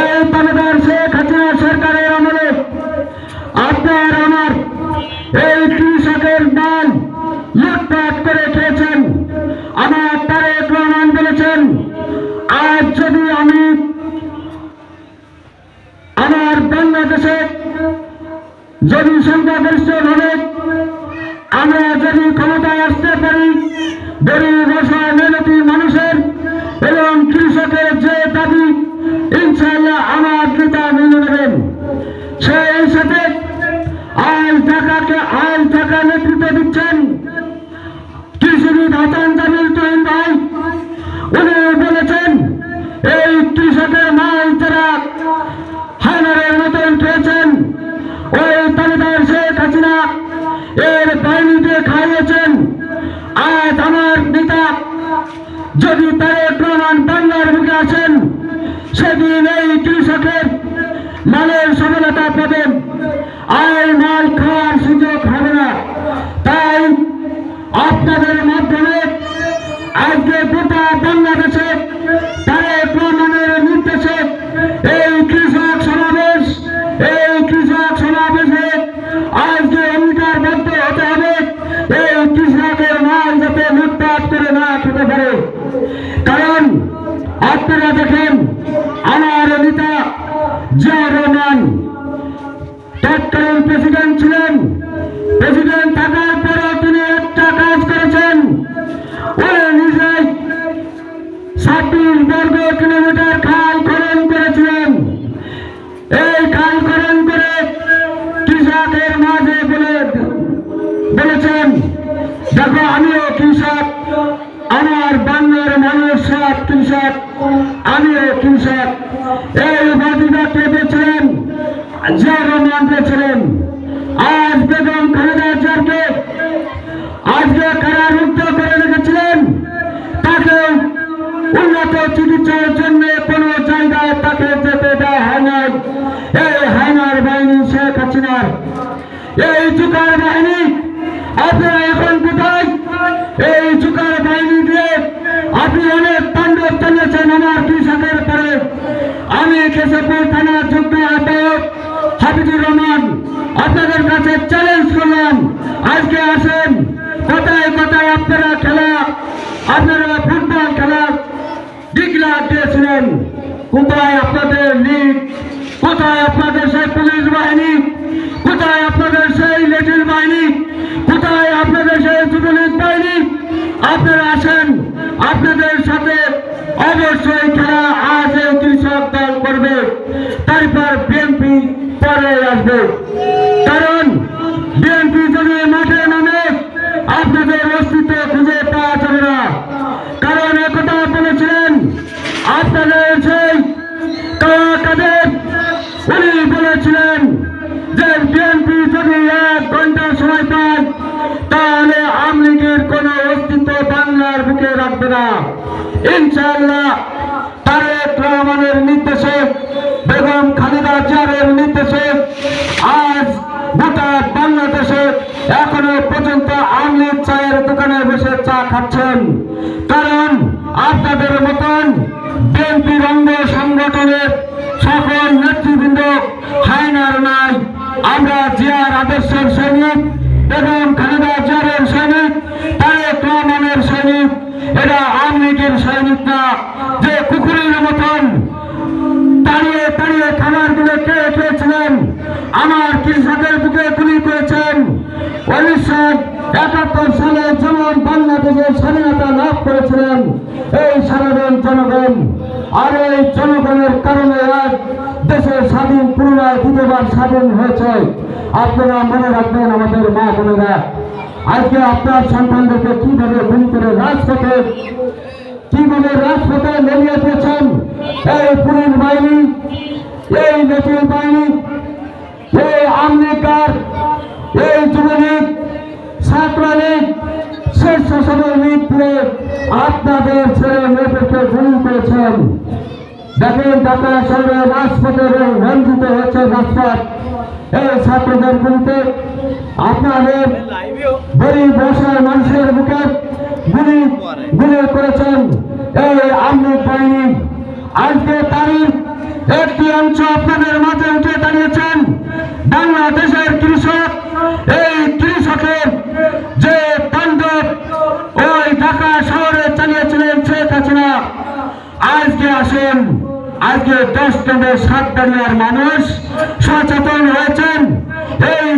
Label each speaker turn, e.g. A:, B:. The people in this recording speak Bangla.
A: এই তালিবান শেখ হাসিনা সরকারের আমলে আপনার আমার এই কৃষকের দান লুটপাট করে খেয়েছেন, আমার তারেক রহমান বলেছেন, আজ যদি আমি আমার বাংলাদেশে যদি সংখ্যাগরিষ্ঠ ভাবে আমরা যদি ক্ষমতায় আসতে পারি, গরিব অসহায় মেহনতি মানুষের হাসান জামিল তুহিন ভাই উনি বলেছেন, এই কৃষকের মাল যারা হায়নারের মতন খেয়েছেন, ওই তালিবান শেখ হাসিনা এর বাহিনীতে খাইয়েছেন। আজ আমার নেতা যদি তারেক রহমান বাংলার মুখে আসেন, সেদিন এই কৃষকের মালের সফলতা পাবেন। আর মাল খাওয়ার সুযোগ হবে না। তাই আপনাদের মাধ্যমে বাংলাদেশে ছাব্বিশ বর্গ কিলোমিটার খাল খনন করেছিলেন এই খাল খনন করে কৃষকের মাঝে বলে বলেছেন, দেখো আমিও কৃষক, আমার বাংলার মানুষ সব কৃষক, আমিও কৃষক। এই বাদিদা কেঁদেছিলেন জিয়া রহমান দিয়েছিলেন আজ বেগম খালেদা জিয়াকে আজকে কারারুদ্ধ করে রেখেছিলেন তাকে উন্নত চিকিৎসার জন্য কোনো জায়গায় তাকে যেতে দেওয়া হয় এই হায়নার বাহিনী, শেখ হাসিনার। এই জুকার বাহিনী, আপনারা এখন কোথায়? এই জুকার বাহিনী দিয়ে আপনি অনেক তাণ্ডব চালিয়েছেন আমার কৃষকের পরে। আমি কেশবপুর থানা যুগ্ম আহ্বায়ক হাফিজুর রহমান আপনাদের কাছে চ্যালেঞ্জ করলাম। আজকে আসেন, কোথায় কোথায় আপনারা খেলা, আপনারা ডিক্লার দিয়েছিলেন কোথায় আপনাদের লিগ কোথায় আপনাদের সেই পুলিশ বাহিনী? কোথায় আপনাদের সেই লেটির বাহিনী? কোথায় আপনাদের সেই যুবলীগ বাহিনী? আপনারা আসেন, আপনাদের সাথে অবশ্যই খেলা আজ কৃষক দল করবে। তারপর বিএনপি পরে আসবে। না। ইনশাআল্লাহ তারেক রহমানের নির্দেশে, বেগম খালেদা জিয়ারের নির্দেশে আজ গোটা বাংলাদেশে এখনও পর্যন্ত আওয়ামী লীগ চায়ের দোকানে বসে চা খাচ্ছেন। কারণ আপনাদের মতন বিএনপি অঙ্গ সংগঠনের সকল নেতৃবৃন্দ হায়নার নাই। আমরা জিয়ার আদর্শের সৈনিক বেগম খালেদা জিয়ারের সৈনিক তারেক রহমানের সৈনিক এরা আওয়ামী না, যে কুকুরের মতন দাঁড়িয়ে দাঁড়িয়ে খামারগুলো কে খেয়েছিলেন, আমার কৃষকের বুকে গুলি করেছেন। উনিশশো একাত্তর সালে যেমন বাংলাদেশের স্বাধীনতা লাভ করেছিলেন, এই সাধারণ জনগণ আর এই জনগণের কারণে আজ দেশের স্বাধীন, পুনরায় দ্বিতীয়বার স্বাধীন হয়েছে। আপনারা মনে রাখবেন, আমাদের মা বোনেরা, আজকে আপনার সন্তানদেরকে কীভাবে গুলি করে রাজপথে কীভাবে রাজপথে লেলিয়ে দিয়েছেন এই পুলিশ বাহিনী, এই নতুন বাহিনী, এই আমেরিকার, এই যুবলীগ ছাত্রলীগ শীর্ষ সদর করে আপনাদের ছেলে মেয়েদেরকে গুলি করেছেন। দেখেন ঢাকা শহরে রাজপথে রঞ্জিত হচ্ছে রাজপথ এই ছাত্রদের গুলিতে। আপনাদের গরিব বসায় মানুষের বুকে গুলি গুলি করেছেন এই আমলিক বাহিনী আজকে তারিখ একটি অংশ আপনাদের মাঝে উঠে দাঁড়িয়েছেন। বাংলাদেশের কৃষক, এই কৃষকের যে তাণ্ডব ওই ঢাকা শহরে চালিয়েছিলেন শেখ হাসিনা, আজকে আসেন, আজকে দশ কেন্দ্রের সাত মানুষ সচেতন হয়েছেন। এই